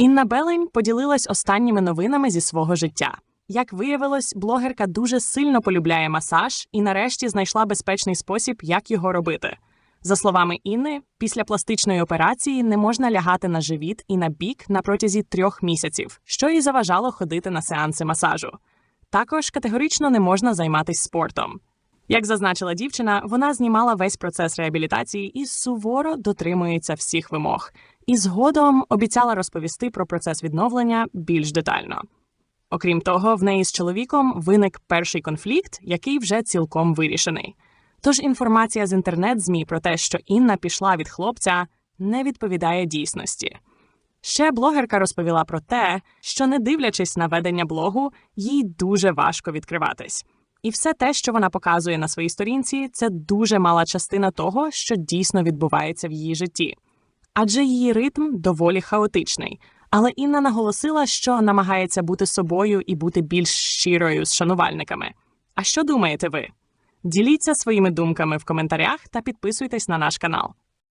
Інна Белень поділилась останніми новинами зі свого життя. Як виявилось, блогерка дуже сильно полюбляє масаж і нарешті знайшла безпечний спосіб, як його робити. За словами Інни, після пластичної операції не можна лягати на живіт і на бік на протязі трьох місяців, що їй заважало ходити на сеанси масажу. Також категорично не можна займатися спортом. Як зазначила дівчина, вона знімала весь процес реабілітації і суворо дотримується всіх вимог, і згодом обіцяла розповісти про процес відновлення більш детально. Окрім того, в неї з чоловіком виник перший конфлікт, який вже цілком вирішений. Тож інформація з інтернет-змі про те, що Інна пішла від хлопця, не відповідає дійсності. Ще блогерка розповіла про те, що, не дивлячись на ведення блогу, їй дуже важко відкриватись. І все те, що вона показує на своїй сторінці, це дуже мала частина того, що дійсно відбувається в її житті. Адже її ритм доволі хаотичний. Але Інна наголосила, що намагається бути собою і бути більш щирою з шанувальниками. А що думаєте ви? Діліться своїми думками в коментарях та підписуйтесь на наш канал.